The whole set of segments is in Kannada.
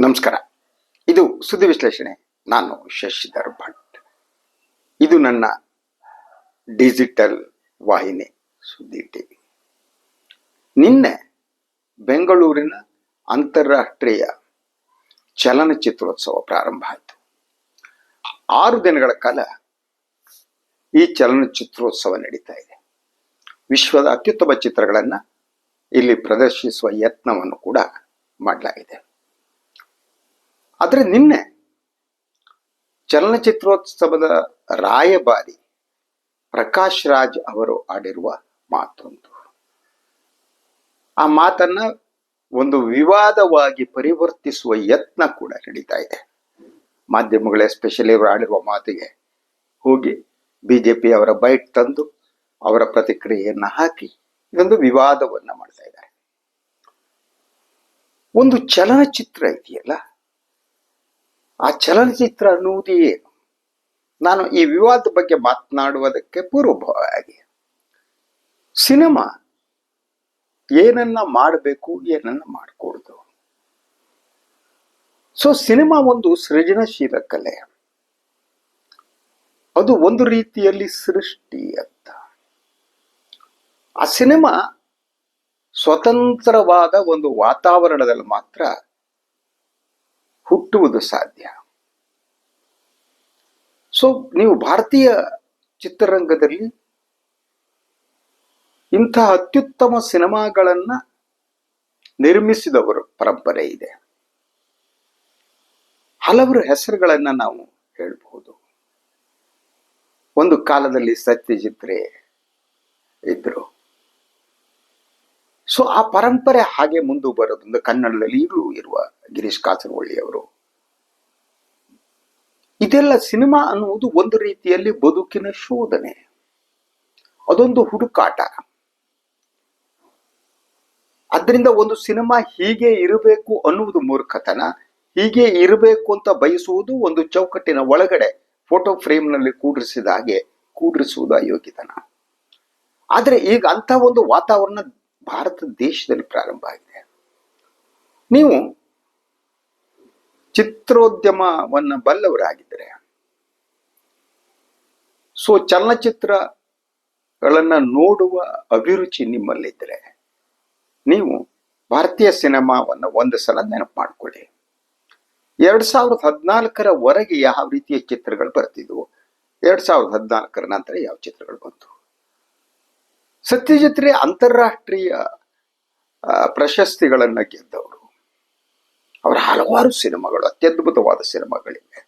ನಮಸ್ಕಾರ. ಇದು ಸುದ್ದಿ ವಿಶ್ಲೇಷಣೆ. ನಾನು ಶಶಿಧರ್ ಭಟ್. ಇದು ನನ್ನ ಡಿಜಿಟಲ್ ವಾಹಿನಿ ಸುದ್ದಿ ಟಿವಿ ನಿನ್ನೆ ಬೆಂಗಳೂರಿನ ಅಂತಾರಾಷ್ಟ್ರೀಯ ಚಲನಚಿತ್ರೋತ್ಸವ ಪ್ರಾರಂಭ ಆಯಿತು. ಆರು ದಿನಗಳ ಕಾಲ ಈ ಚಲನಚಿತ್ರೋತ್ಸವ ನಡೀತಾ ಇದೆ. ವಿಶ್ವದ ಅತ್ಯುತ್ತಮ ಚಿತ್ರಗಳನ್ನು ಇಲ್ಲಿ ಪ್ರದರ್ಶಿಸುವ ಯತ್ನವನ್ನು ಕೂಡ ಮಾಡಲಾಗಿದೆ. ಆದರೆ ನಿನ್ನೆ ಚಲನಚಿತ್ರೋತ್ಸವದ ರಾಯಭಾರಿ ಪ್ರಕಾಶ್ ರಾಜ್ ಅವರು ಆಡಿರುವ ಮಾತೊಂದು. ಆ ಮಾತನ್ನ ಒಂದು ವಿವಾದವಾಗಿ ಪರಿವರ್ತಿಸುವ ಯತ್ನ ಕೂಡ ನಡೀತಾ ಇದೆ. ಮಾಧ್ಯಮಗಳೇ ಎಸ್ಪೆಷಲಿ ಅವರು ಆಡಿರುವ ಮಾತಿಗೆ ಹೋಗಿ ಬಿಜೆಪಿ ಅವರ ಬೈಟ್ ತಂದು ಅವರ ಪ್ರತಿಕ್ರಿಯೆಯನ್ನ ಹಾಕಿ ಇದೊಂದು ವಿವಾದವನ್ನ ಮಾಡ್ತಾ ಇದ್ದಾರೆ. ಒಂದು ಚಲನಚಿತ್ರ ಇದೆಯಲ್ಲ? ಆ ಚಲನಚಿತ್ರ ಅನ್ನುವುದು ನಾನು ಈ ವಿವಾದ ಬಗ್ಗೆ ಮಾತನಾಡುವುದಕ್ಕೆ ಪೂರ್ವಭಾವಿಯಾಗಿ. ಸಿನಿಮಾ ಏನನ್ನ ಮಾಡಬೇಕು, ಏನನ್ನ ಮಾಡಕೂಡದು ಸೊ ಸಿನಿಮಾ ಒಂದು ಸೃಜನಶೀಲ ಕಲೆ. ಅದು ಒಂದು ರೀತಿಯಲ್ಲಿ ಸೃಷ್ಟಿ ಅಂತ. ಆ ಸಿನಿಮಾ ಸ್ವತಂತ್ರವಾದ ಒಂದು ವಾತಾವರಣದಲ್ಲಿ ಮಾತ್ರ ಹುಟ್ಟುವುದು ಸಾಧ್ಯ. ಸೊ ನೀವು ಭಾರತೀಯ ಚಿತ್ರರಂಗದಲ್ಲಿ ಇಂಥ ಅತ್ಯುತ್ತಮ ಸಿನಿಮಾಗಳನ್ನ ನಿರ್ಮಿಸಿದವರು ಪರಂಪರೆ ಇದೆ. ಹಲವರು ಹೆಸರುಗಳನ್ನು ನಾವು ಹೇಳಬಹುದು. ಒಂದು ಕಾಲದಲ್ಲಿ ಸತ್ಯಜಿತ್ ರೇ ಇದ್ರು. ಸೊ ಆ ಪರಂಪರೆ ಹಾಗೆ ಮುಂದೆ ಬರೋದ್ರಿಂದ ಕನ್ನಡದಲ್ಲಿ ಈಗಲೂ ಇರುವ ಗಿರೀಶ್ ಕಾಸರವಳ್ಳಿ ಅವರು ಇದೆಲ್ಲ ಸಿನಿಮಾ ಅನ್ನುವುದು ಒಂದು ರೀತಿಯಲ್ಲಿ ಬದುಕಿನ ಶೋಧನೆ. ಅದೊಂದು ಹುಡುಕಾಟ. ಅದರಿಂದ ಒಂದು ಸಿನಿಮಾ ಹೀಗೆ ಇರಬೇಕು ಅನ್ನುವುದು ಮೂರ್ಖತನ. ಹೀಗೆ ಇರಬೇಕು ಅಂತ ಬಯಸುವುದು ಒಂದು ಚೌಕಟ್ಟಿನ ಒಳಗಡೆ ಫೋಟೋ ಫ್ರೇಮ್ನಲ್ಲಿ ಕೂಡಿಸಿದ ಹಾಗೆ ಕೂಡಿಸುವುದು ಅಯೋಗ್ಯತನ. ಆದರೆ ಈಗ ಅಂತ ಒಂದು ವಾತಾವರಣ ಭಾರತ ದೇಶದಲ್ಲಿ ಪ್ರಾರಂಭ ಆಗಿದೆ. ನೀವು ಚಿತ್ರೋದ್ಯಮವನ್ನು ಬಲ್ಲವರಾಗಿದ್ದರೆ, ಸೊ ಚಲನಚಿತ್ರಗಳನ್ನು ನೋಡುವ ಅಭಿರುಚಿ ನಿಮ್ಮಲ್ಲಿದ್ದರೆ, ನೀವು ಭಾರತೀಯ ಸಿನಿಮಾವನ್ನು ಒಂದು ಸಲ ನೆನಪು ಮಾಡ್ಕೊಳ್ಳಿ. ಎರಡು ಸಾವಿರದ ಹದಿನಾಲ್ಕರವರೆಗೆ ಯಾವ ರೀತಿಯ ಚಿತ್ರಗಳು ಬರ್ತಿದ್ವು? ಎರಡು ಸಾವಿರದ ಹದಿನಾಲ್ಕರ ನಂತರ ಯಾವ ಚಿತ್ರಗಳು ಬಂತು? ಸತ್ಯಜಿತ್ ರೇ ಅಂತಾರಾಷ್ಟ್ರೀಯ ಪ್ರಶಸ್ತಿಗಳನ್ನು ಗೆದ್ದವರು. ಅವರ ಹಲವಾರು ಸಿನಿಮಾಗಳು, ಅತ್ಯದ್ಭುತವಾದ ಸಿನಿಮಾಗಳಿವೆ.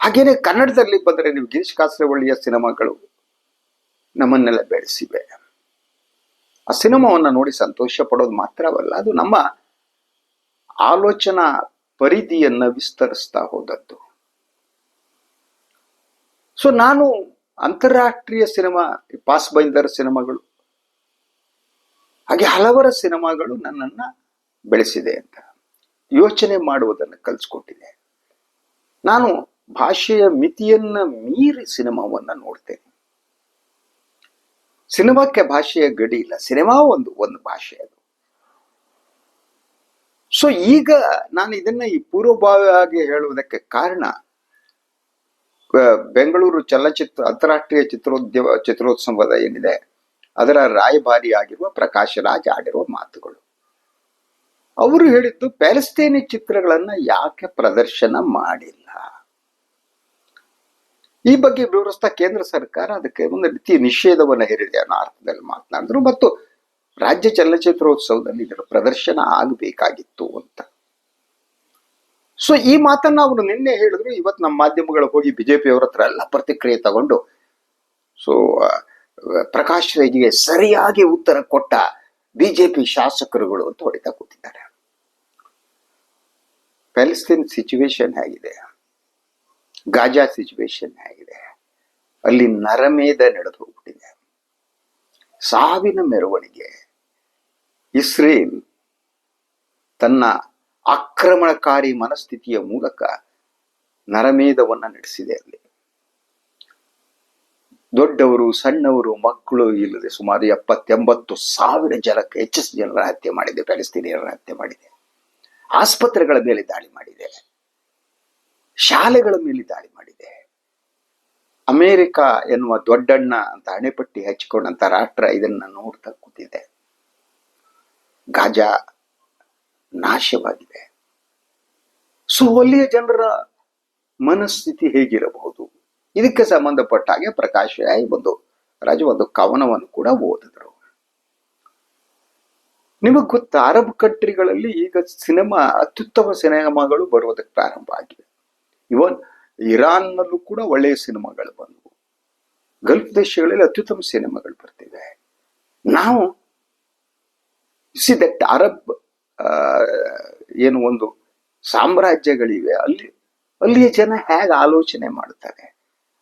ಹಾಗೇನೆ ಕನ್ನಡದಲ್ಲಿ ಬಂದರೆ ನೀವು ಗಿರೀಶ್ ಕಾಸರವಳ್ಳಿಯ ಸಿನಿಮಾಗಳು ನಮ್ಮನ್ನೆಲ್ಲ ಬೆಳೆಸಿವೆ. ಆ ಸಿನಿಮಾವನ್ನ ನೋಡಿ ಸಂತೋಷ ಪಡೋದು ಮಾತ್ರವಲ್ಲ, ಅದು ನಮ್ಮ ಆಲೋಚನಾ ಪರಿಧಿಯನ್ನ ವಿಸ್ತರಿಸ್ತಾ ಹೋದದ್ದು. ಸೊ ನಾನು ಅಂತಾರಾಷ್ಟ್ರೀಯ ಸಿನಿಮಾ, ಪಾಸ್ ಬೈಂದರ್ ಸಿನಿಮಾಗಳು. ಹಾಗೆ ಹಲವರ ಸಿನಿಮಾಗಳು ನನ್ನನ್ನ ಬೆಳೆಸಿದೆ ಅಂತ ಯೋಚನೆ ಮಾಡುವುದನ್ನು ಕಲಿಸ್ಕೊಟ್ಟಿದೆ. ನಾನು ಭಾಷೆಯ ಮಿತಿಯನ್ನ ಮೀರಿ ಸಿನಿಮಾವನ್ನ ನೋಡ್ತೇನೆ. ಸಿನಿಮಾಕ್ಕೆ ಭಾಷೆಯ ಗಡಿ ಇಲ್ಲ. ಸಿನಿಮಾ ಒಂದು ಒಂದು ಭಾಷೆ ಅದು. ಸೊ ಈಗ ನಾನು ಇದನ್ನ ಈ ಪೂರ್ವಭಾವಿಯಾಗಿ ಹೇಳುವುದಕ್ಕೆ ಕಾರಣ ಬೆಂಗಳೂರು ಚಲನಚಿತ್ರ, ಅಂತಾರಾಷ್ಟ್ರೀಯ ಚಿತ್ರೋದ್ಯಮ ಚಿತ್ರೋತ್ಸವದ ಏನಿದೆ, ಅದರ ರಾಯಭಾರಿಯಾಗಿರುವ ಪ್ರಕಾಶ್ ರಾಜ್ ಆಡಿರುವ ಮಾತುಗಳು. ಅವರು ಹೇಳಿದ್ದು ಪ್ಯಾಲೆಸ್ತೇನಿ ಚಿತ್ರಗಳನ್ನ ಯಾಕೆ ಪ್ರದರ್ಶನ ಮಾಡಿಲ್ಲ? ಈ ಬಗ್ಗೆ ವಿವರಿಸ್ತಾ ಕೇಂದ್ರ ಸರ್ಕಾರ ಅದಕ್ಕೆ ಒಂದು ರೀತಿಯ ನಿಷೇಧವನ್ನು ಹೇರಿದೆ ಅನ್ನೋ ಅರ್ಥದಲ್ಲಿ ಮಾತನಾಡಿದ್ರು. ಮತ್ತು ರಾಜ್ಯ ಚಲನಚಿತ್ರೋತ್ಸವದಲ್ಲಿ ಇದರ ಪ್ರದರ್ಶನ ಆಗಬೇಕಾಗಿತ್ತು ಅಂತ. ಸೊ ಈ ಮಾತನ್ನ ಅವರು ನಿನ್ನೆ ಹೇಳಿದ್ರು. ಇವತ್ತು ನಮ್ಮ ಮಾಧ್ಯಮಗಳು ಹೋಗಿ ಬಿಜೆಪಿ ಅವರ ಹತ್ರ ಎಲ್ಲ ಪ್ರತಿಕ್ರಿಯೆ ತಗೊಂಡು ಸೊ ಪ್ರಕಾಶ್ ರೈಜಿಗೆ ಸರಿಯಾಗಿ ಉತ್ತರ ಕೊಟ್ಟ ಬಿಜೆಪಿ ಶಾಸಕರುಗಳು ಅಂತ ಹೊಡಿತಾ ಕೂತಿದ್ದಾರೆ. ಪ್ಯಾಲೆಸ್ತೀನ್ ಸಿಚುವೇಶನ್ ಹೇಗಿದೆ. ಗಾಜಾ ಸಿಚುವೇಶನ್ ಹೇಗಿದೆ. ಅಲ್ಲಿ ನರಮೇಧ ನಡೆದು ಹೋಗ್ಬಿಟ್ಟಿದೆ. ಸಾವಿನ ಮೆರವಣಿಗೆ. ಇಸ್ರೇಲ್ ತನ್ನ ಆಕ್ರಮಣಕಾರಿ ಮನಸ್ಥಿತಿಯ ಮೂಲಕ ನರಮೇಧವನ್ನ ನಡೆಸಿದೆ ಅಲ್ಲಿ. ದೊಡ್ಡವರು, ಸಣ್ಣವರು, ಮಕ್ಕಳು ಇಲ್ಲದೆ ಸುಮಾರು ಎಪ್ಪತ್ತೆಂಬತ್ತು ಸಾವಿರ ಜನಕ್ಕೆ ಹೆಚ್ಚು ಜನರ ಹತ್ಯೆ ಮಾಡಿದೆ ಪ್ಯಾಲೆಸ್ತೀನಿಯರ ಹತ್ಯೆ ಮಾಡಿದೆ. ಆಸ್ಪತ್ರೆಗಳ ಮೇಲೆ ದಾಳಿ ಮಾಡಿದೆ. ಶಾಲೆಗಳ ಮೇಲೆ ದಾಳಿ ಮಾಡಿದೆ. ಅಮೇರಿಕ ಎನ್ನುವ ದೊಡ್ಡಣ್ಣ ಅಂತ ಹಣೆಪಟ್ಟಿ ಹಚ್ಚಿಕೊಂಡಂತ ರಾಷ್ಟ್ರ ಇದನ್ನ ನೋಡ್ತಾ ಕೂತಿದೆ. ಗಾಜಾ ನಾಶವಾಗಿದೆ. ಸೊ ಅಲ್ಲಿಯ ಜನರ ಮನಸ್ಥಿತಿ ಹೇಗಿರಬಹುದು? ಇದಕ್ಕೆ ಸಂಬಂಧಪಟ್ಟ ಹಾಗೆ ಪ್ರಕಾಶ್ ರಾಯ್ ಒಂದು ರಾಜು ಒಂದು ಕವನವನ್ನು ಕೂಡ ಓದಿದ್ರು. ನಿಮಗೆ ಗೊತ್ತ, ಅರಬ್ ಕಂಟ್ರಿಗಳಲ್ಲಿ ಈಗ ಸಿನಿಮಾ, ಅತ್ಯುತ್ತಮ ಸಿನಿಮಾಗಳು ಬರುವುದಕ್ಕೆ ಪ್ರಾರಂಭ ಆಗಿದೆ. ಇವನ್ ಇರಾನ್ನಲ್ಲೂ ಕೂಡ ಒಳ್ಳೆಯ ಸಿನಿಮಾಗಳು ಬಂದವು. ಗಲ್ಫ್ ದೇಶಗಳಲ್ಲಿ ಅತ್ಯುತ್ತಮ ಸಿನಿಮಾಗಳು ಬರ್ತಿವೆ. ನಾವು ಸಿ ದಟ್ ಅರಬ್ ಏನು ಒಂದು ಸಾಮ್ರಾಜ್ಯಗಳಿವೆ ಅಲ್ಲಿ. ಅಲ್ಲಿಯ ಜನ ಹೇಗೆ ಆಲೋಚನೆ ಮಾಡ್ತಾರೆ?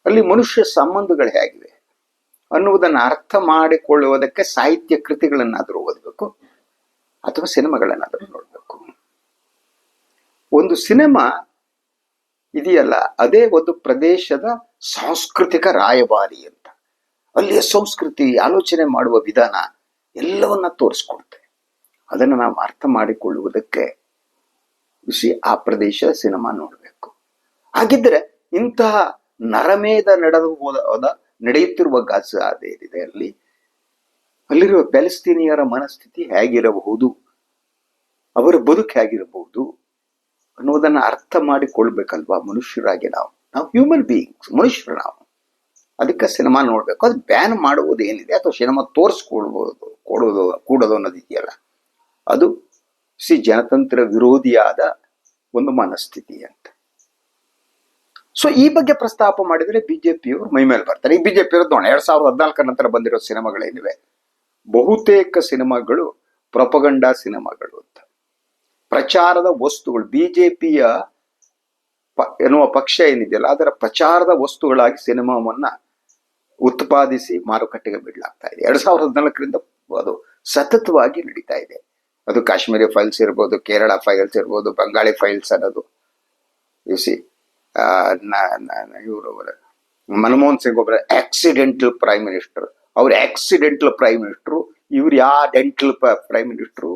ಅಲ್ಲಿ ಮನುಷ್ಯ ಸಂಬಂಧಗಳು ಹೇಗಿವೆ? ಅನ್ನುವುದನ್ನು ಅರ್ಥ ಮಾಡಿಕೊಳ್ಳುವುದಕ್ಕೆ ಸಾಹಿತ್ಯ ಕೃತಿಗಳನ್ನಾದರೂ ಓದಬೇಕು ಅಥವಾ ಸಿನಿಮಾಗಳನ್ನಾದರೂ ನೋಡಬೇಕು. ಒಂದು ಸಿನಿಮಾ ಇದೆಯಲ್ಲ, ಅದೇ ಒಂದು ಪ್ರದೇಶದ ಸಾಂಸ್ಕೃತಿಕ ರಾಯಭಾರಿ ಅಂತ. ಅಲ್ಲಿಯ ಸಂಸ್ಕೃತಿ, ಆಲೋಚನೆ ಮಾಡುವ ವಿಧಾನ ಎಲ್ಲವನ್ನ ತೋರಿಸ್ಕೊಡುತ್ತೆ. ಅದನ್ನು ನಾವು ಅರ್ಥ ಮಾಡಿಕೊಳ್ಳುವುದಕ್ಕೆ ಋಷಿ ಆ ಪ್ರದೇಶದ ಸಿನಿಮಾ ನೋಡಬೇಕು. ಹಾಗಿದ್ರೆ ಇಂತಹ ನರಮೇಧ ನಡೆದು ಹೋದ ನಡೆಯುತ್ತಿರುವ ಗಾಜ ಅದೇನಿದೆ ಅಲ್ಲಿ, ಅಲ್ಲಿರುವ ಪ್ಯಾಲೆಸ್ತೀನಿಯರ ಮನಸ್ಥಿತಿ ಹೇಗಿರಬಹುದು? ಅವರ ಬದುಕು ಹೇಗಿರಬಹುದು? ಅನ್ನೋದನ್ನ ಅರ್ಥ ಮಾಡಿಕೊಳ್ಬೇಕಲ್ವಾ ಮನುಷ್ಯರಾಗಿ ನಾವು? ನಾವು ಹ್ಯೂಮನ್ ಬೀಯಿಂಗ್ಸ್ ಮನುಷ್ಯರು ನಾವು. ಅದಕ್ಕೆ ಸಿನಿಮಾ ನೋಡಬೇಕು. ಅದು ಬ್ಯಾನ್ ಮಾಡುವುದೇನಿದೆ ಅಥವಾ ಸಿನಿಮಾ ತೋರಿಸ್ಕೊಳ್ಬೋದು, ಕೊಡೋದು, ಕೂಡೋದು ಅನ್ನೋದು ಇದೆಯಲ್ಲ ಅದು ಸಿ ಜನತಂತ್ರ ವಿರೋಧಿಯಾದ ಒಂದು ಮನಸ್ಥಿತಿ ಅಂತ. ಸೊ ಈ ಬಗ್ಗೆ ಪ್ರಸ್ತಾಪ ಮಾಡಿದರೆ ಬಿಜೆಪಿಯವರು ಮೈ ಮೇಲೆ ಬರ್ತಾರೆ. ಈ ಬಿಜೆಪಿ ನೋಡೋಣ ಎರಡ್ ಸಾವಿರದ ಹದಿನಾಲ್ಕರ ನಂತರ ಬಂದಿರೋ ಸಿನಿಮಾಗಳೇನಿವೆ ಬಹುತೇಕ ಸಿನಿಮಾಗಳು ಪ್ರಪಗಂಡಾ ಸಿನಿಮಾಗಳು ಅಂತ. ಪ್ರಚಾರದ ವಸ್ತುಗಳು, ಬಿಜೆಪಿಯ ಎನ್ನುವ ಪಕ್ಷ ಏನಿದೆಯಲ್ಲ, ಅದರ ಪ್ರಚಾರದ ವಸ್ತುಗಳಾಗಿ ಸಿನಿಮಾವನ್ನ ಉತ್ಪಾದಿಸಿ ಮಾರುಕಟ್ಟೆಗೆ ಬಿಡಲಾಗ್ತಾ ಇದೆ. ಎರಡ್ ಸಾವಿರದ ಹದಿನಾಲ್ಕರಿಂದ ಅದು ಸತತವಾಗಿ ನಡೀತಾ ಇದೆ. ಅದು ಕಾಶ್ಮೀರಿ ಫೈಲ್ಸ್ ಇರ್ಬೋದು, ಕೇರಳ ಫೈಲ್ಸ್ ಇರ್ಬೋದು, ಬಂಗಾಳಿ ಫೈಲ್ಸ್ ಅನ್ನೋದು. ಸಿ ಇವರು ಮನಮೋಹನ್ ಸಿಂಗ್ ಒಬ್ಬರ ಆಕ್ಸಿಡೆಂಟಲ್ ಪ್ರೈಮ್ ಮಿನಿಸ್ಟರ್ ಅವ್ರ ಆಕ್ಸಿಡೆಂಟಲ್ ಪ್ರೈಮ್ ಮಿನಿಸ್ಟರ್ ಇವ್ರು ಯಾ ಡೆಂಟಲ್ ಪ್ರೈಮ್ ಮಿನಿಸ್ಟ್ರು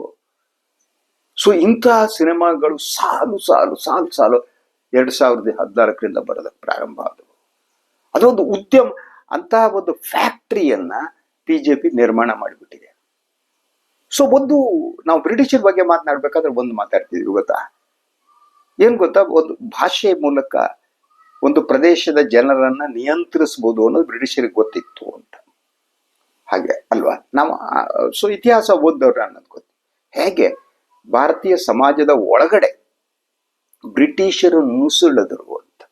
ಸೊ ಇಂತಹ ಸಿನಿಮಾಗಳು ಸಾಲು ಸಾಲು ಸಾಲು ಸಾಲು ಎರಡು ಸಾವಿರದ ಹದಿನಾಲ್ಕರಿಂದ ಬರೋದಕ್ಕೆ ಪ್ರಾರಂಭ ಆದವು. ಅದೊಂದು ಉದ್ಯಮ, ಅಂತಹ ಒಂದು ಫ್ಯಾಕ್ಟ್ರಿಯನ್ನ ಬಿಜೆಪಿ ನಿರ್ಮಾಣ ಮಾಡಿಬಿಟ್ಟಿದೆ. ಸೊ ಒಂದು ನಾವು ಬ್ರಿಟಿಷರ ಬಗ್ಗೆ ಮಾತನಾಡ್ಬೇಕಾದ್ರೆ ಒಂದು ಮಾತಾಡ್ತಿದ್ವಿ, ಗೊತ್ತಾ? ಏನ್ ಗೊತ್ತಾ? ಒಂದು ಭಾಷೆ ಮೂಲಕ ಒಂದು ಪ್ರದೇಶದ ಜನರನ್ನ ನಿಯಂತ್ರಿಸಬಹುದು ಅನ್ನೋದು ಬ್ರಿಟಿಷರಿಗೆ ಗೊತ್ತಿತ್ತು ಅಂತ. ಹಾಗೆ, ಅಲ್ವಾ? ನಾವು ಸೊ ಇತಿಹಾಸ ಓದ್ದವ್ರ ಅನ್ನೋದು ಗೊತ್ತು. ಹೇಗೆ? ಭಾರತೀಯ ಸಮಾಜದ ಒಳಗಡೆ ಬ್ರಿಟಿಷರು ನುಸುಳಿದರು ಅಂತ.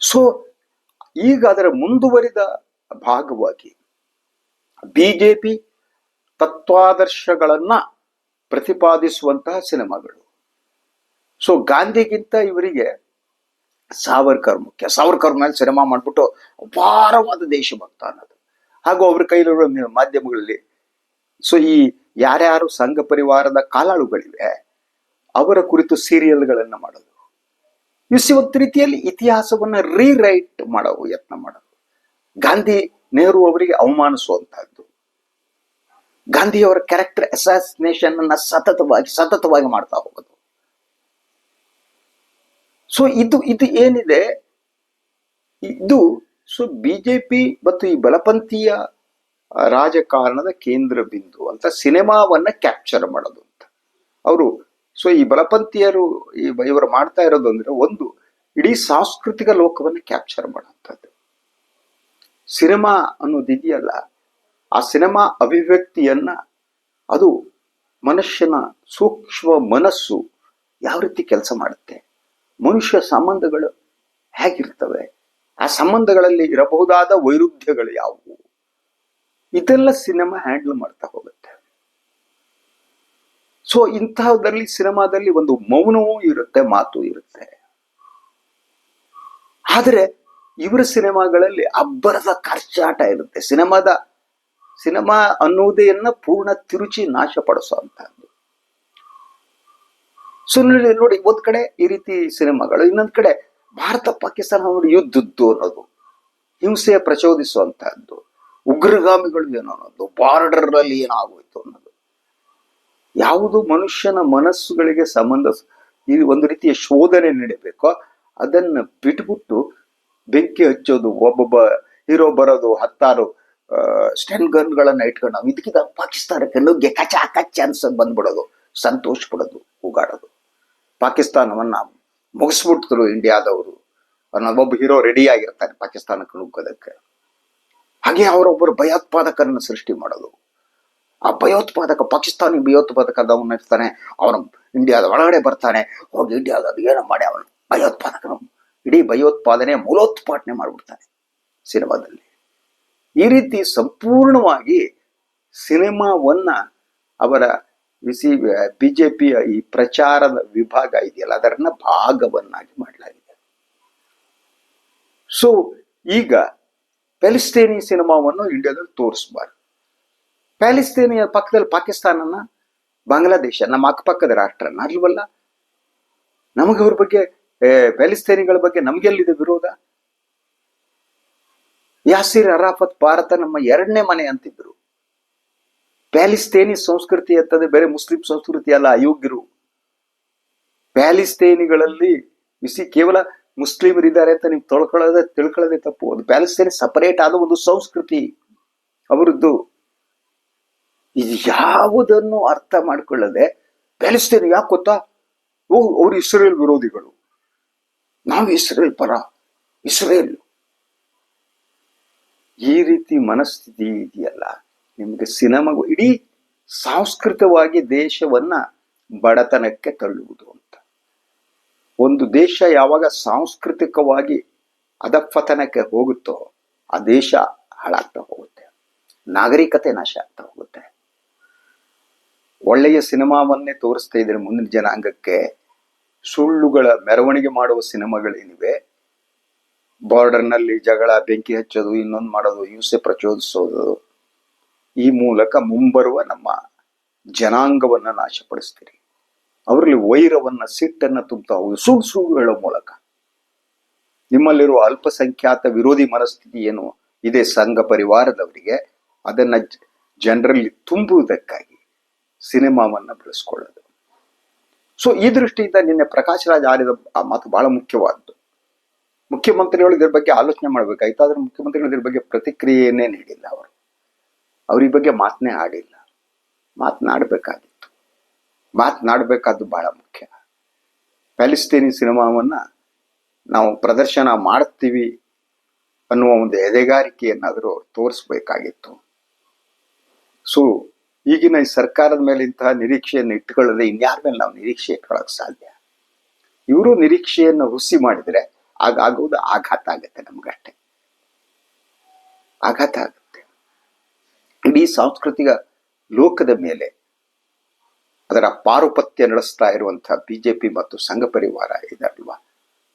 ಸೊ ಈಗ ಅದರ ಮುಂದುವರಿದ ಭಾಗವಾಗಿ ಬಿಜೆಪಿ ತತ್ವಾದರ್ಶಗಳನ್ನ ಪ್ರತಿಪಾದಿಸುವಂತಹ ಸಿನಿಮಾಗಳು. ಸೊ ಗಾಂಧಿಗಿಂತ ಇವರಿಗೆ ಸಾವರ್ಕರ್ ಮುಖ್ಯ. ಸಾವರ್ಕರ್ ಮೇಲೆ ಸಿನಿಮಾ ಮಾಡ್ಬಿಟ್ಟು ಅಪಾರವಾದ ದೇಶಭಕ್ತ ಅನ್ನೋದು. ಹಾಗೂ ಅವ್ರ ಕೈಲಿರುವ ಮಾಧ್ಯಮಗಳಲ್ಲಿ. ಸೊ ಈ ಯಾರ್ಯಾರು ಸಂಘ ಪರಿವಾರದ ಕಾಲಾಳುಗಳಿವೆ, ಅವರ ಕುರಿತು ಸೀರಿಯಲ್ಗಳನ್ನ ಮಾಡೋದು. ಇಸಿ ಒಂದು ರೀತಿಯಲ್ಲಿ ಇತಿಹಾಸವನ್ನ ರೀರೈಟ್ ಮಾಡೋ ಯತ್ನ ಮಾಡೋದು. ಗಾಂಧಿ, ನೆಹರು ಅವರಿಗೆ ಅವಮಾನಿಸುವಂತಹದ್ದು. ಗಾಂಧಿಯವರ ಕ್ಯಾರೆಕ್ಟರ್ ಅಸಾಸಿನೇಷನ್ ಅನ್ನ ಸತತವಾಗಿ ಸತತವಾಗಿ ಮಾಡ್ತಾ ಹೋಗೋದು. ಸೊ ಇದು ಇದು ಏನಿದೆ? ಇದು ಸೊ ಬಿಜೆಪಿ ಮತ್ತು ಈ ಬಲಪಂಥೀಯ ರಾಜಕಾರಣದ ಕೇಂದ್ರ ಬಿಂದು ಅಂತ ಸಿನಿಮಾವನ್ನ ಕ್ಯಾಪ್ಚರ್ ಮಾಡೋದು ಅಂತ. ಅವರು ಸೊ ಈ ಬಲಪಂಥೀಯರು, ಈ ಇವರು ಮಾಡ್ತಾ ಇರೋದು ಅಂದ್ರೆ ಒಂದು ಇಡೀ ಸಾಂಸ್ಕೃತಿಕ ಲೋಕವನ್ನ ಕ್ಯಾಪ್ಚರ್ ಮಾಡುವಂಥದ್ದು ಸಿನಿಮಾ ಅನ್ನೋದು ಇದೆಯಲ್ಲ ಆ ಸಿನಿಮಾ ಅಭಿವ್ಯಕ್ತಿಯನ್ನ ಅದು ಮನುಷ್ಯನ ಸೂಕ್ಷ್ಮ ಮನಸ್ಸು ಯಾವ ರೀತಿ ಕೆಲಸ ಮಾಡುತ್ತೆ? ಮನುಷ್ಯ ಸಂಬಂಧಗಳು ಹೇಗಿರ್ತವೆ? ಆ ಸಂಬಂಧಗಳಲ್ಲಿ ಇರಬಹುದಾದ ವೈರುಧ್ಯಗಳು ಯಾವುವು? ಇದೆಲ್ಲ ಸಿನಿಮಾ ಹ್ಯಾಂಡಲ್ ಮಾಡ್ತಾ ಹೋಗುತ್ತೆ. ಸೊ ಇಂತಹದ್ರಲ್ಲಿ ಸಿನಿಮಾದಲ್ಲಿ ಒಂದು ಮೌನವೂ ಇರುತ್ತೆ, ಮಾತು ಇರುತ್ತೆ. ಆದರೆ, ಇವರ ಸಿನಿಮಾಗಳಲ್ಲಿ ಅಬ್ಬರದ ಖರ್ಚಾಟ ಇರುತ್ತೆ. ಸಿನಿಮಾದ ಸಿನಿಮಾ ಅನ್ನುವುದನ್ನ ಪೂರ್ಣ ತಿರುಚಿ ನಾಶಪಡಿಸುವಂತಹದ್ದು ಸೊ ನೋಡಿ ನೋಡಿ, ಒಂದ್ ಕಡೆ ಈ ರೀತಿ ಸಿನಿಮಾಗಳು, ಇನ್ನೊಂದ್ ಕಡೆ ಭಾರತ ಪಾಕಿಸ್ತಾನ ನೋಡಿ ಯುದ್ಧದ್ದು ಅನ್ನೋದು, ಹಿಂಸೆ ಪ್ರಚೋದಿಸುವಂತಹದ್ದು ಉಗ್ರಗಾಮಿಗಳು ಏನೋ ಅನ್ನೋದು ಬಾರ್ಡರ್ ಅಲ್ಲಿ ಏನಾಗೋಯ್ತು ಅನ್ನೋದು. ಯಾವುದು ಮನುಷ್ಯನ ಮನಸ್ಸುಗಳಿಗೆ ಸಂಬಂಧ, ಈ ಒಂದು ರೀತಿಯ ಶೋಧನೆ ನಡೀಬೇಕೋ, ಅದನ್ನ ಬಿಟ್ಬಿಟ್ಟು ಬೆಂಕಿ ಹಚ್ಚೋದು, ಒಬ್ಬೊಬ್ಬ ಹೀರೋ ಬರೋದು, ಹತ್ತಾರು ಸ್ಟೆನ್ ಗನ್ಗಳನ್ನ ಇಟ್ಕೊಂಡು ನಾವು ಇದಕ್ಕಿದ ಪಾಕಿಸ್ತಾನಕ್ಕೆ ನುಗ್ಗೆ ಕಚ ಕಚ್ಚ ಅನ್ಸ ಬಂದ್ಬಿಡೋದು, ಸಂತೋಷ ಪಡೋದು ಕೂಗಾಡೋದು ಪಾಕಿಸ್ತಾನವನ್ನ ಮುಗಿಸ್ಬಿಡ್ತರು ಇಂಡಿಯಾದವರು. ಒಬ್ಬ ಹೀರೋ ರೆಡಿ ಆಗಿರ್ತಾನೆ ಪಾಕಿಸ್ತಾನಕ್ಕೆ ನುಗ್ಗೋದಕ್ಕೆ. ಹಾಗೆ ಅವರೊಬ್ಬರು ಭಯೋತ್ಪಾದಕರನ್ನು ಸೃಷ್ಟಿ ಮಾಡೋದು. ಆ ಭಯೋತ್ಪಾದಕ ಪಾಕಿಸ್ತಾನಿ ಅವನ ಇರ್ತಾನೆ. ಅವನು ಇಂಡಿಯಾದ ಒಳಗಡೆ ಬರ್ತಾನೆ. ಹೋಗಿ ಇಂಡಿಯಾದ ಏನೋ ಮಾಡಿ ಅವನು ಭಯೋತ್ಪಾದಕನು. ಇಡೀ ಭಯೋತ್ಪಾದನೆ ಮೂಲೋತ್ಪಾದನೆ ಮಾಡಿಬಿಡ್ತಾನೆ ಸಿನಿಮಾದಲ್ಲಿ. ಈ ರೀತಿ ಸಂಪೂರ್ಣವಾಗಿ ಸಿನಿಮಾವನ್ನ ಅವರ ಬಿಸಿ ಪಿಯ ಈ ಪ್ರಚಾರದ ವಿಭಾಗ ಇದೆಯಲ್ಲ, ಅದರನ್ನ ಭಾಗವನ್ನಾಗಿ ಮಾಡಲಾಗಿದೆ. ಸೊ ಈಗ ಪ್ಯಾಲಿಸ್ತೀನಿ ಸಿನಿಮಾವನ್ನು ಇಂಡಿಯಾದಲ್ಲಿ ತೋರಿಸಬಾರ್ದು. ಪ್ಯಾಲಿಸ್ತೀನಿಯ ಪಕ್ಕದಲ್ಲಿ ಪಾಕಿಸ್ತಾನನ ಬಾಂಗ್ಲಾದೇಶ, ನಮ್ಮ ಅಕ್ಕಪಕ್ಕದ ರಾಷ್ಟ್ರನ ಅಲ್ವಲ್ಲ? ನಮಗೆ ಅವ್ರ ಬಗ್ಗೆ ಪ್ಯಾಲಿಸ್ತೀನಿಗಳ ಬಗ್ಗೆ ನಮ್ಗೆಲ್ಲಿದೆ ವಿರೋಧ? ಯಾಸಿರ್ ಅರಾಫತ್ ಭಾರತ ನಮ್ಮ ಎರಡನೇ ಮನೆ ಅಂತಿದ್ರು. ಪ್ಯಾಲಿಸ್ತೇನಿ ಸಂಸ್ಕೃತಿ ಅಂತಂದ್ರೆ ಬೇರೆ ಮುಸ್ಲಿಂ ಸಂಸ್ಕೃತಿ ಅಲ್ಲ, ಅಯೋಗ್ಯರು. ಪ್ಯಾಲಿಸ್ತೇನಿಗಳಲ್ಲಿ ಬಿಸಿ ಕೇವಲ ಮುಸ್ಲಿಮರಿದ್ದಾರೆ ಅಂತ ನೀವು ತೊಳ್ಕೊಳ್ಳೋದೇ, ತಿಳ್ಕೊಳ್ಳೋದೇ ತಪ್ಪು. ಅದು ಪ್ಯಾಲಿಸ್ತೇನಿ ಸಪರೇಟ್ ಆದ ಒಂದು ಸಂಸ್ಕೃತಿ ಅವರದ್ದು. ಇದು ಯಾವುದನ್ನು ಅರ್ಥ ಮಾಡ್ಕೊಳ್ಳದೆ ಪ್ಯಾಲಿಸ್ತೇನಿ ಯಾಕೆ ಗೊತ್ತಾ? ಓ, ಅವರು ಇಸ್ರೇಲ್ ವಿರೋಧಿಗಳು. ನಾವು ಇಸ್ರೇಲ್ ಪರ. ಇಸ್ರೇಲ್ ಈ ರೀತಿ ಮನಸ್ಥಿತಿ ಇದೆಯಲ್ಲ? ನಿಮಗೆ ಸಿನಿಮಾ ಇಡೀ ಸಾಂಸ್ಕೃತವಾಗಿ ದೇಶವನ್ನ ಬಡತನಕ್ಕೆ ತಳ್ಳುವುದು ಅಂತ. ಒಂದು ದೇಶ ಯಾವಾಗ ಸಾಂಸ್ಕೃತಿಕವಾಗಿ ಅಧಪತನಕ್ಕೆ ಹೋಗುತ್ತೋ, ಆ ದೇಶ ಹಾಳಾಗ್ತಾ ಹೋಗುತ್ತೆ. ನಾಗರಿಕತೆ ನಾಶ ಆಗ್ತಾ ಹೋಗುತ್ತೆ. ಒಳ್ಳೆಯ ಸಿನಿಮಾವನ್ನೇ ತೋರಿಸ್ತಾ ಇದ್ರೆ ಮುಂದಿನ ಜನಾಂಗಕ್ಕೆ. ಸುಳ್ಳುಗಳ ಮೆರವಣಿಗೆ ಮಾಡುವ ಸಿನಿಮಾಗಳೇನಿವೆ? ಬಾರ್ಡರ್ನಲ್ಲಿ ಜಗಳ, ಬೆಂಕಿ ಹಚ್ಚೋದು, ಇನ್ನೊಂದು ಮಾಡೋದು, ಹಿಂಸೆ ಪ್ರಚೋದಿಸೋದು, ಈ ಮೂಲಕ ಮುಂಬರುವ ನಮ್ಮ ಜನಾಂಗವನ್ನ ನಾಶಪಡಿಸ್ತೀರಿ. ಅವರಲ್ಲಿ ವೈರವನ್ನ, ಸಿಟ್ಟನ್ನ ತುಂಬುತ್ತಾ ಹೋಗುದು ಸುಳ್ಳು ಸುಳ್ಳು ಹೇಳೋ ಮೂಲಕ. ನಿಮ್ಮಲ್ಲಿರುವ ಅಲ್ಪಸಂಖ್ಯಾತ ವಿರೋಧಿ ಮನಸ್ಥಿತಿ ಏನು? ಇದೆ ಸಂಘ ಪರಿವಾರದವರಿಗೆ ಅದನ್ನ ಜನರಲ್ಲಿ ತುಂಬುವುದಕ್ಕಾಗಿ ಸಿನಿಮಾವನ್ನ ಬೆಳೆಸ್ಕೊಳ್ಳೋದು. ಸೊ, ಈ ದೃಷ್ಟಿಯಿಂದ ನಿನ್ನೆ ಪ್ರಕಾಶ್ ರಾಜ್ ಆಡಿದ ಆ ಮಾತು ಬಹಳ ಮುಖ್ಯವಾದ್ದು. ಮುಖ್ಯಮಂತ್ರಿಗಳು ಇದ್ರ ಬಗ್ಗೆ ಆಲೋಚನೆ ಮಾಡ್ಬೇಕಾಯ್ತು, ಆದ್ರೆ ಮುಖ್ಯಮಂತ್ರಿಗಳು ಇದ್ರ ಬಗ್ಗೆ ಪ್ರತಿಕ್ರಿಯೆಯನ್ನೇ ನೀಡಿಲ್ಲ ಅವರು. ಅವ್ರ ಈ ಬಗ್ಗೆ ಮಾತನೇ ಆಡಿಲ್ಲ. ಮಾತನಾಡಬೇಕಾಗಿತ್ತು. ಮಾತನಾಡಬೇಕಾದ್ದು ಬಹಳ ಮುಖ್ಯ. ಪ್ಯಾಲಿಸ್ತೀನಿ ಸಿನಿಮಾವನ್ನ ನಾವು ಪ್ರದರ್ಶನ ಮಾಡ್ತೀವಿ ಅನ್ನುವ ಒಂದು ಎದೆಗಾರಿಕೆಯನ್ನಾದರೂ ಅವ್ರು ತೋರಿಸ್ಬೇಕಾಗಿತ್ತು. ಸೊ ಈಗಿನ ಈ ಸರ್ಕಾರದ ಮೇಲೆ ಇಂತಹ ನಿರೀಕ್ಷೆಯನ್ನು ಇಟ್ಕೊಳ್ಳದೆ ಇನ್ಯಾರ ಮೇಲೆ ನಾವು ನಿರೀಕ್ಷೆ ಇಟ್ಕೊಳ್ಳೋಕೆ ಸಾಧ್ಯ? ಇವರು ನಿರೀಕ್ಷೆಯನ್ನು ಹುಸಿ ಮಾಡಿದ್ರೆ ಆಗ ಆಗೋದು ಆಘಾತ ಆಗುತ್ತೆ ನಮ್ಗಷ್ಟೇ. ಆಘಾತ ಆಗುತ್ತೆ ಇಡೀ ಸಾಂಸ್ಕೃತಿಕ ಲೋಕದ ಮೇಲೆ ಅದರ ಪಾರುಪತ್ಯ ನಡೆಸ್ತಾ ಇರುವಂತಹ ಬಿಜೆಪಿ ಮತ್ತು ಸಂಘ ಪರಿವಾರ ಇದಲ್ವಾ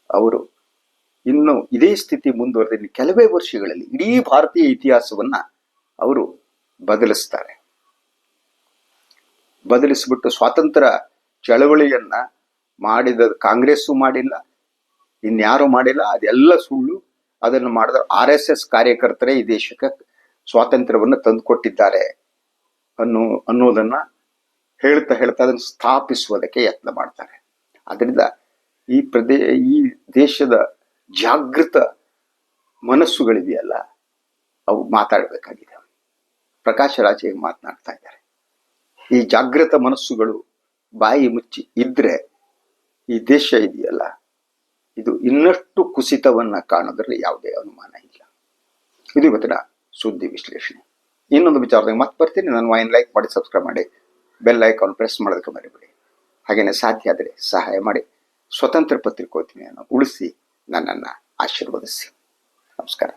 ಅವರು ಇನ್ನು ಇದೇ ಸ್ಥಿತಿ ಮುಂದುವರೆದ ಕೆಲವೇ ವರ್ಷಗಳಲ್ಲಿ ಇಡೀ ಭಾರತೀಯ ಇತಿಹಾಸವನ್ನ ಅವರು ಬದಲಿಸ್ತಾರೆ. ಬದಲಿಸಿಬಿಟ್ಟು ಸ್ವಾತಂತ್ರ್ಯ ಚಳವಳಿಯನ್ನ ಮಾಡಿದ ಕಾಂಗ್ರೆಸ್ಸು ಮಾಡಿಲ್ಲ ಇನ್ಯಾರು ಮಾಡಿಲ್ಲ, ಅದೆಲ್ಲ ಸುಳ್ಳು. ಅದನ್ನು ಮಾಡಿದ ಆರ್ ಎಸ್ ಎಸ್ ಕಾರ್ಯಕರ್ತರೇ ಈ ದೇಶಕ್ಕೆ ಸ್ವಾತಂತ್ರ್ಯವನ್ನು ತಂದುಕೊಟ್ಟಿದ್ದಾರೆ ಅನ್ನೋ, ಅನ್ನೋದನ್ನ ಹೇಳ್ತಾ ಹೇಳ್ತಾ ಅದನ್ನು ಸ್ಥಾಪಿಸುವುದಕ್ಕೆ ಯತ್ನ ಮಾಡ್ತಾರೆ. ಅದರಿಂದ ಈ ಪ್ರದೇ, ಈ ದೇಶದ ಜಾಗೃತ ಮನಸ್ಸುಗಳಿದೆಯಲ್ಲ, ಅವು ಮಾತಾಡಬೇಕಾಗಿದೆ. ಪ್ರಕಾಶ ರಾಜೇ ಮಾತನಾಡ್ತಾ ಇದ್ದಾರೆ. ಈ ಜಾಗೃತ ಮನಸ್ಸುಗಳು ಬಾಯಿ ಮುಚ್ಚಿ ಇದ್ರೆ ಈ ದೇಶ ಇದೆಯಲ್ಲ ಇದು ಇನ್ನಷ್ಟು ಕುಸಿತವನ್ನ ಕಾಣೋದ್ರಲ್ಲಿ ಯಾವುದೇ ಅನುಮಾನ ಇಲ್ಲ. ಇದು ಇವತ್ತಿನ ಸುದ್ದಿ ವಿಶ್ಲೇಷಣೆ. ಇನ್ನೊಂದು ವಿಚಾರದಾಗ ಮತ್ತೆ ಬರ್ತೀನಿ. ನಾನು ವೈನ್ ಲೈಕ್ ಮಾಡಿ, ಸಬ್ಸ್ಕ್ರೈಬ್ ಮಾಡಿ, ಬೆಲ್ ಐಕಾನ್ ಪ್ರೆಸ್ ಮಾಡೋದಕ್ಕೆ ಮರಿಬೇಡಿ. ಹಾಗೇನೆ ಸಾಧ್ಯ ಆದರೆ ಸಹಾಯ ಮಾಡಿ. ಸ್ವತಂತ್ರ ಪತ್ರಿಕೋದ್ಯಮಿಯನ್ನು ಉಳಿಸಿ ನನ್ನನ್ನು ಆಶೀರ್ವದಿಸಿ. ನಮಸ್ಕಾರ.